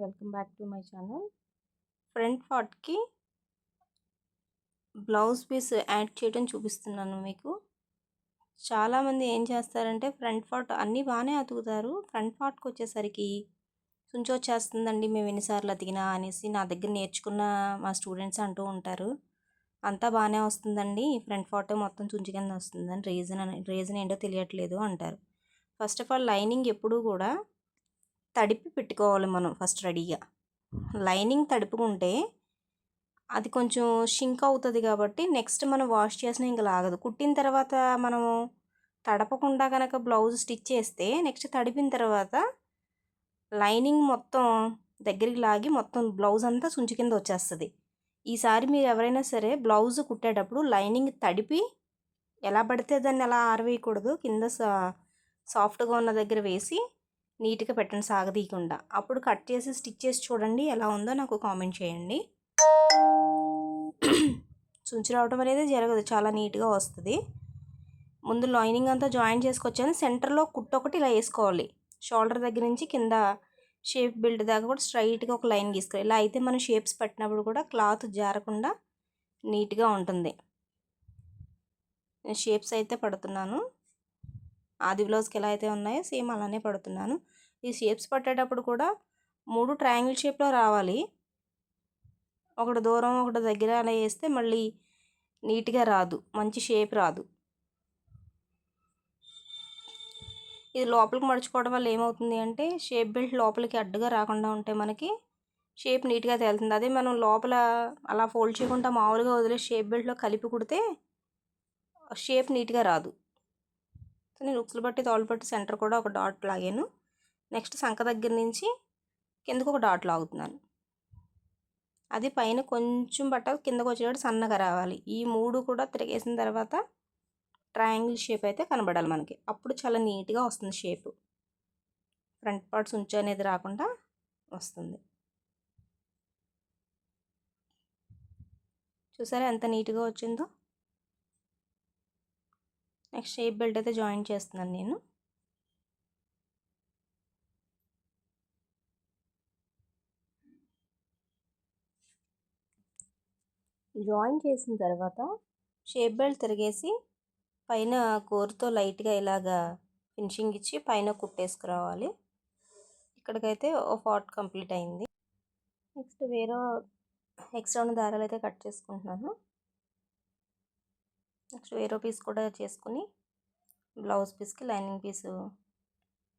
Welcome back to my channel. Front పార్ట్కి blouse piece add చేయడం చూపిస్తున్నాను మీకు. చాలామంది ఏం చేస్తారంటే ఫ్రంట్ పార్ట్ అన్నీ బాగానే అతుకుతారు. ఫ్రంట్ పార్ట్కి వచ్చేసరికి చుంచి వచ్చేస్తుందండి మేము ఎన్నిసార్లు అతికినా అనేసి నా దగ్గర నేర్చుకున్న మా స్టూడెంట్స్ అంటూ ఉంటారు. అంతా బాగానే వస్తుందండి ఫ్రంట్ పార్ట్ మొత్తం చుంచి కింద వస్తుందని రీజన్ అని రీజన్ ఏంటో తెలియట్లేదు అంటారు. ఫస్ట్ ఆఫ్ ఆల్ లైనింగ్ ఎప్పుడూ కూడా తడిపి పెట్టుకోవాలి మనం ఫస్ట్ రెడీగా. లైనింగ్ తడుపుకుంటే అది కొంచెం షింక్ అవుతుంది కాబట్టి నెక్స్ట్ మనం వాష్ చేసినా ఇంకా లాగదు. కుట్టిన తర్వాత మనము తడపకుండా కనుక బ్లౌజ్ స్టిచ్ చేస్తే నెక్స్ట్ తడిపిన తర్వాత లైనింగ్ మొత్తం దగ్గరికి లాగి మొత్తం బ్లౌజ్ అంతా సుంచి కింద వచ్చేస్తుంది. ఈసారి మీరు ఎవరైనా సరే బ్లౌజ్ కుట్టేటప్పుడు లైనింగ్ తడిపి ఎలా పడితే దాన్ని అలా ఆరవేయకూడదు. కింద సాఫ్ట్గా ఉన్న దగ్గర వేసి నీట్గా పెట్టండి సాగదీయకుండా. అప్పుడు కట్ చేసి స్టిచ్ చేసి చూడండి ఎలా ఉందో నాకు కామెంట్ చేయండి. చుంచి రావటం అనేది జరగదు చాలా నీట్గా వస్తుంది. ముందు లైనింగ్ అంతా జాయిన్ చేసుకొచ్చాను. సెంటర్లో కుట్టు ఒకటి ఇలా వేసుకోవాలి. షోల్డర్ దగ్గర నుంచి కింద షేప్ బిల్డ్ దాకా కూడా స్ట్రైట్గా ఒక లైన్ గీసుకోవాలి. ఇలా అయితే మనం షేప్స్ పట్టినప్పుడు కూడా క్లాత్ జారకుండా నీట్గా ఉంటుంది. నేను షేప్స్ అయితే పడుతున్నాను. ఆది బ్లౌజ్కి ఎలా అయితే ఉన్నాయో సేమ్ అలానే పడుతున్నాను. ఈ షేప్స్ పట్టేటప్పుడు కూడా మూడు ట్రయాంగిల్ షేప్లో రావాలి. ఒకటి దూరం ఒకటి దగ్గర అలా వేస్తే మళ్ళీ నీట్గా రాదు. మంచి షేప్ రాదు. ఇది లోపలికి మడుచుకోవడం వల్ల ఏమవుతుంది అంటే షేప్ బెల్ట్ లోపలికి అడ్డుగా రాకుండా ఉంటే మనకి షేప్ నీట్గా తేలుతుంది. అదే మనం లోపల అలా ఫోల్డ్ చేయకుండా మామూలుగా వదిలే షేప్ బెల్ట్లో కలిపి కుడితే షేప్ నీట్గా రాదు. నేను ఉక్సులు బట్టి తోలు బట్టి సెంటర్ కూడా ఒక డాట్ లాగాను. నెక్స్ట్ సంఖ దగ్గర నుంచి కిందకు ఒక డాట్ లాగుతున్నాను. అది పైన కొంచెం బట్ట కిందకు వచ్చేటప్పుడు సన్నగా రావాలి. ఈ మూడు కూడా తిరిగేసిన తర్వాత ట్రయాంగిల్ షేప్ అయితే కనబడాలి మనకి. అప్పుడు చాలా నీట్గా వస్తుంది షేప్. ఫ్రంట్ పార్ట్స్ ఉంచు అనేది రాకుండా వస్తుంది. చూసారా ఎంత నీట్గా వచ్చిందో? నెక్స్ట్ షేప్ బెల్ట్ అయితే జాయిన్ చేస్తున్నాను నేను. జాయిన్ చేసిన తర్వాత షేప్ బెల్ట్ తిరిగేసి పైన కోరుతో లైట్గా ఇలాగా ఫినిషింగ్ ఇచ్చి పైన కుట్టేసుకురావాలి ఇక్కడికైతే ఓ పార్ట్ కంప్లీట్ అయింది. నెక్స్ట్ వేరే ఎక్స్ట్రా ఉన్న దారాలు అయితే కట్ చేసుకుంటున్నాను. నెక్స్ట్ వేరే పీస్ కూడా చేసుకుని బ్లౌజ్ పీస్కి లైనింగ్ పీస్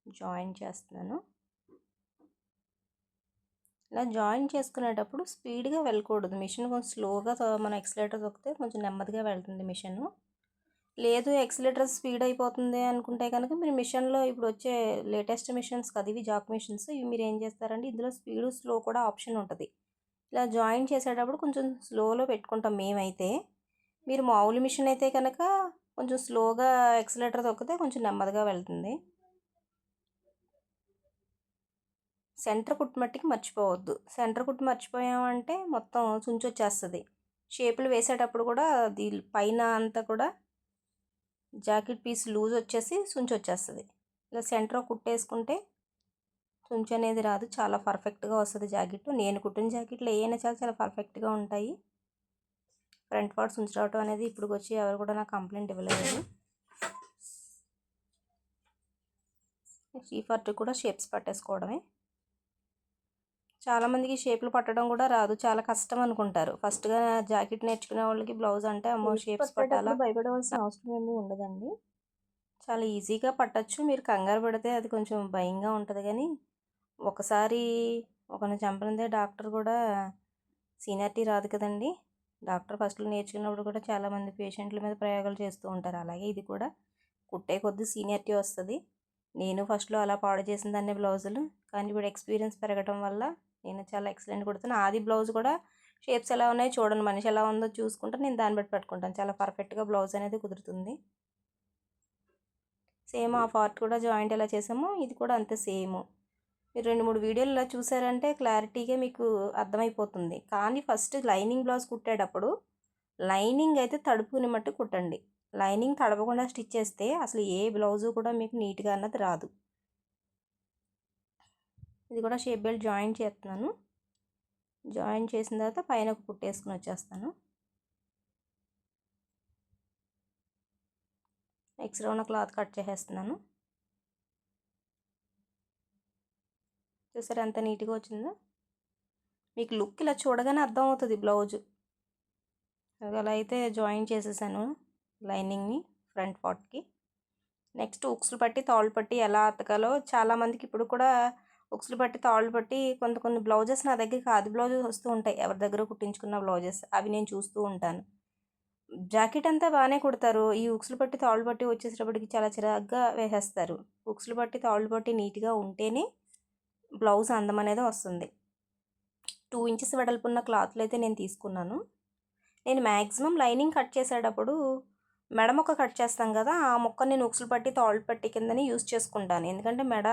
జాయిన్ చేస్తున్నాను. ఇలా జాయిన్ చేసుకునేటప్పుడు స్పీడ్గా వెళ్ళకూడదు. మిషన్ కొంచెం స్లోగా మనం ఎక్సలేటర్ తొక్కితే కొంచెం నెమ్మదిగా వెళ్తుంది మిషన్. లేదు ఎక్సలేటర్ స్పీడ్ అయిపోతుంది అనుకుంటే కనుక మీరు మిషన్లో ఇప్పుడు వచ్చే లేటెస్ట్ మిషన్స్ కదా ఇవి జాక్ మిషన్స్. ఇవి మీరు ఏం చేస్తారంటే ఇందులో స్పీడ్ స్లో కూడా ఆప్షన్ ఉంటుంది. ఇలా జాయిన్ చేసేటప్పుడు కొంచెం స్లోలో పెట్టుకుంటాం మేమైతే. మీరు మామూలు మిషన్ అయితే కనుక కొంచెం స్లోగా ఎక్సలేటర్ తొక్కితే కొంచెం నెమ్మదిగా వెళ్తుంది. సెంటర్ కుట్టు మట్టికి మర్చిపోవద్దు. సెంటర్ కుట్టు మర్చిపోయామంటే మొత్తం చుంచొచ్చేస్తుంది. షేపులు వేసేటప్పుడు కూడా అది పైన అంతా కూడా జాకెట్ పీస్ లూజ్ వచ్చేసి చుంచొచ్చేస్తుంది. ఇలా సెంటర్ కుట్టేసుకుంటే చుంచు అనేది రాదు. చాలా పర్ఫెక్ట్గా వస్తుంది జాకెట్ నేను కుట్టిన జాకెట్లు ఏమైనా చాలా చాలా పర్ఫెక్ట్గా ఉంటాయి. ఫ్రంట్ పార్ట్స్ ఉంచి రావటం అనేది ఇప్పుడు వచ్చి ఎవరు కూడా నాకు కంప్లైంట్ ఇవ్వలేదు. ఈ పార్ట్ కూడా షేప్స్ పట్టేసుకోవడమే. చాలామందికి షేప్లు పట్టడం కూడా రాదు. చాలా కష్టం అనుకుంటారు. ఫస్ట్గా జాకెట్ నేర్చుకునే వాళ్ళకి బ్లౌజ్ అంటే అమ్మో షేప్స్ పట్టాలా? భయపడవలసిన అవసరం ఏమీ ఉండదండి. చాలా ఈజీగా పట్టచ్చు. మీరు కంగారు పడితే అది కొంచెం భయంగా ఉంటుంది. కానీ ఒకసారి ఒకరిని చంపనిదే డాక్టర్ కూడా సీనియారిటీ రాదు కదండి. డాక్టర్ ఫస్ట్లో నేర్చుకున్నప్పుడు కూడా చాలామంది పేషెంట్ల మీద ప్రయోగాలు చేస్తూ ఉంటారు. అలాగే ఇది కూడా కుట్టే కొద్దీ సీనియారిటీ వస్తుంది. నేను ఫస్ట్లో అలా పాడు చేసిన దాన్ని బ్లౌజులు. కానీ ఇప్పుడు ఎక్స్పీరియన్స్ పెరగడం వల్ల నేను చాలా ఎక్సలెంట్ కుడుతాను. ఆది బ్లౌజ్ కూడా షేప్స్ ఎలా ఉన్నాయో చూడండి. మనిషి ఎలా ఉందో చూసుకుంటే నేను దాన్ని బట్టి పెట్టుకుంటాను. చాలా పర్ఫెక్ట్గా బ్లౌజ్ అనేది కుదురుతుంది. సేమ్ ఆ పార్ట్ కూడా జాయింట్ ఎలా చేసామో ఇది కూడా అంతే సేమ్. మీరు రెండు మూడు వీడియోలు ఇలా చూసారంటే క్లారిటీగా మీకు అర్థమైపోతుంది. కానీ ఫస్ట్ లైనింగ్ బ్లౌజ్ కుట్టేటప్పుడు లైనింగ్ అయితే తడుపుని మట్టు కుట్టండి. లైనింగ్ తడపకుండా స్టిచ్ చేస్తే అసలు ఏ బ్లౌజు కూడా మీకు నీట్గా అన్నది రాదు. ఇది కూడా షేప్ బెల్ట్ జాయిన్ చేస్తున్నాను. జాయిన్ చేసిన తర్వాత పైన ఒక పుట్టేసుకుని వచ్చేస్తాను. ఎక్స్ట్రా ఉన్న క్లాత్ కట్ చేసేస్తున్నాను. చూసారు ఎంత నీట్గా వచ్చిందో? మీకు లుక్ ఇలా చూడగానే అర్థం అవుతుంది బ్లౌజ్ అలా అయితే జాయిన్ చేసేసాను లైనింగ్ని ఫ్రంట్ పార్ట్కి. నెక్స్ట్ ఉక్సులు పట్టి తాళ్ళు పట్టి ఎలా అతకాలో చాలామందికి ఇప్పుడు కూడా ఉక్సులు పట్టి తాళ్ళు పట్టి కొంత కొన్ని బ్లౌజెస్ నా దగ్గరికి ఆది బ్లౌజెస్ వస్తూ ఉంటాయి. ఎవరి దగ్గర కుట్టించుకున్న బ్లౌజెస్ అవి నేను చూస్తూ ఉంటాను. జాకెట్ అంతా బాగానే కుడతారు. ఈ ఉక్సులు పట్టి తాళ్ళు పట్టి వచ్చేసేటప్పటికి చాలా చిరాగ్గా వేసేస్తారు. ఉక్సులు పట్టి తాళ్ళు పట్టి నీట్గా ఉంటేనే బ్లౌజ్ అందం అనేది వస్తుంది. టూ ఇంచెస్ వెడల్పున్న క్లాత్లు అయితే నేను తీసుకున్నాను. నేను మ్యాక్సిమం లైనింగ్ కట్ చేసేటప్పుడు మెడ మొక్క కట్ చేస్తాం కదా ఆ మొక్క నేను ఉక్సులు పట్టి తాళ్ళు పట్టి కిందని యూస్ చేసుకుంటాను. ఎందుకంటే మెడ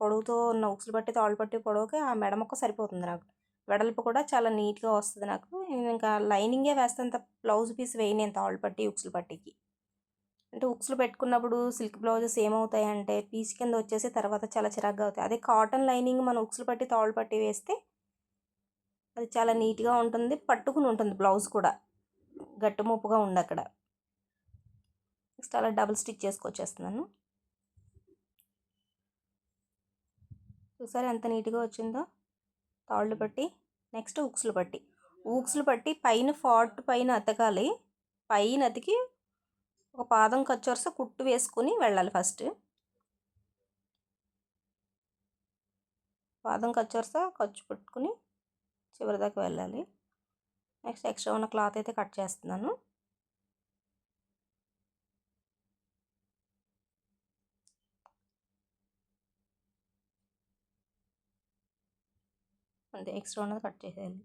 పొడవుతో ఉన్న ఉక్సులు పట్టి తాళ్ళు పట్టి పొడవుకి ఆ మెడ మొక్క సరిపోతుంది నాకు. వెడల్పు కూడా చాలా నీట్గా వస్తుంది నాకు. నేను ఇంకా లైనింగే వేస్తాను బ్లౌజ్ పీస్ వేయి నేను తాళ్ళు పట్టి ఉక్సులు పట్టికి. అంటే ఉక్సులు పెట్టుకున్నప్పుడు సిల్క్ బ్లౌజెస్ ఏమవుతాయి అంటే పీస్ కింద వచ్చేసి తర్వాత చాలా చిరాగ్గా అవుతాయి. అదే కాటన్ లైనింగ్ మనం ఉక్సులు పట్టి తాళ్ళు పట్టి వేస్తే అది చాలా నీట్గా ఉంటుంది పట్టుకుని ఉంటుంది బ్లౌజ్ కూడా. గట్టుముప్పుగా ఉంది అక్కడ నెక్స్ట్ అలా డబుల్ స్టిచ్ చేసుకొచ్చేస్తున్నాను. చూసారు ఎంత నీట్గా వచ్చిందో తాళ్ళు పట్టి నెక్స్ట్ ఉక్సులు పట్టి. ఊక్సులు పట్టి పైన ఫాట్ పైన అతకాలి. పైన అతికి ఒక పాదం ఖర్చు కుట్టు వేసుకుని వెళ్ళాలి ఫస్ట్. పాదం ఖర్చు ఖర్చు పెట్టుకుని చివరి దాకా వెళ్ళాలి. నెక్స్ట్ ఎక్స్ట్రా ఉన్న క్లాత్ అయితే కట్ చేస్తున్నాను. అంతే ఎక్స్ట్రా ఉన్నది కట్ చేసేయాలి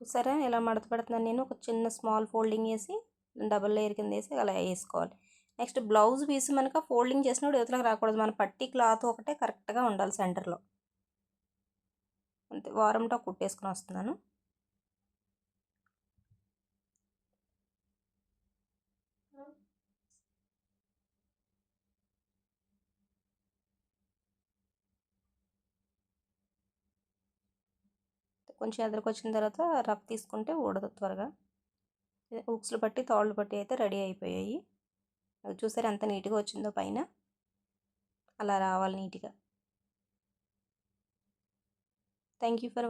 చూసారా ఇలా మడత పెడుతున్నాను నేను? ఒక చిన్న స్మాల్ ఫోల్డింగ్ వేసి డబుల్ లేయర్ కింద వేసి అలా వేసుకోవాలి. నెక్స్ట్ బ్లౌజ్ పీస్ మనకు ఫోల్డింగ్ చేసినప్పుడు యువతలకు రాకూడదు. మన పట్టి క్లాత్ ఒకటే కరెక్ట్గా ఉండాలి సెంటర్లో. అంతే వారంతో కుట్టేసుకుని వస్తున్నాను. కొంచెం ఎదురుకు వచ్చిన తర్వాత రఫ్ తీసుకుంటే ఊడదు త్వరగా. ఉక్స్లు పట్టి తాళ్ళు పట్టి అయితే రెడీ అయిపోయాయి. అది చూసారు ఎంత నీట్గా వచ్చిందో పైన? అలా రావాలి నీట్గా. Thank you for